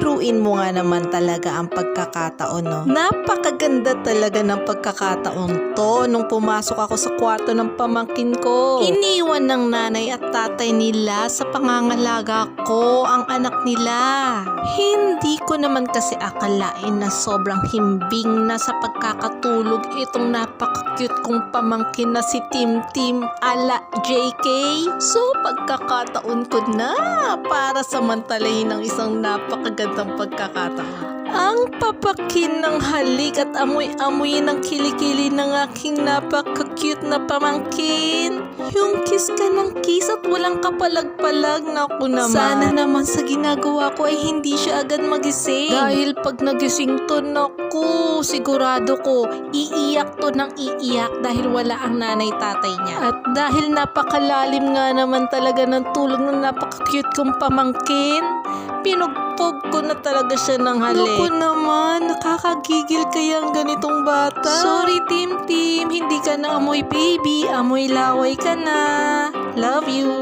Biruin mo nga naman talaga ang pagkakataon, no? Napakaganda talaga ng pagkakataon to nung pumasok ako sa kwarto ng pamangkin ko. Iniwan ng nanay at tatay nila sa pangangalaga ko ang anak nila. Hindi ko naman kasi akalain na sobrang himbing na sa pagkakatulog itong napaka-cute kong pamangkin na si Tim Tim ala JK. So pagkakataon ko na para samantalahin ng isang napakagandang pagkakataon. Ang papakin ng halik at amoy-amoy ng kilikili ng aking napaka-cute na pamangkin. Yung kiss ka ng kiss at walang kapalag-palag na ako naman. Sana naman sa ginagawa ko ay hindi siya agad magising. Dahil pag nagising to, naku, sigurado ko, iiyak to ng iiyak dahil wala ang nanay tatay niya. At dahil napakalalim nga naman talaga ng tulog ng napaka-cute kong pamangkin, pinugpog ko na talaga siya ng halik. Naku naman, nakakagigil kaya ang ganitong bata. Sorry, Tim Tim, hindi ka na amoy baby, amoy laway ka na. Love you.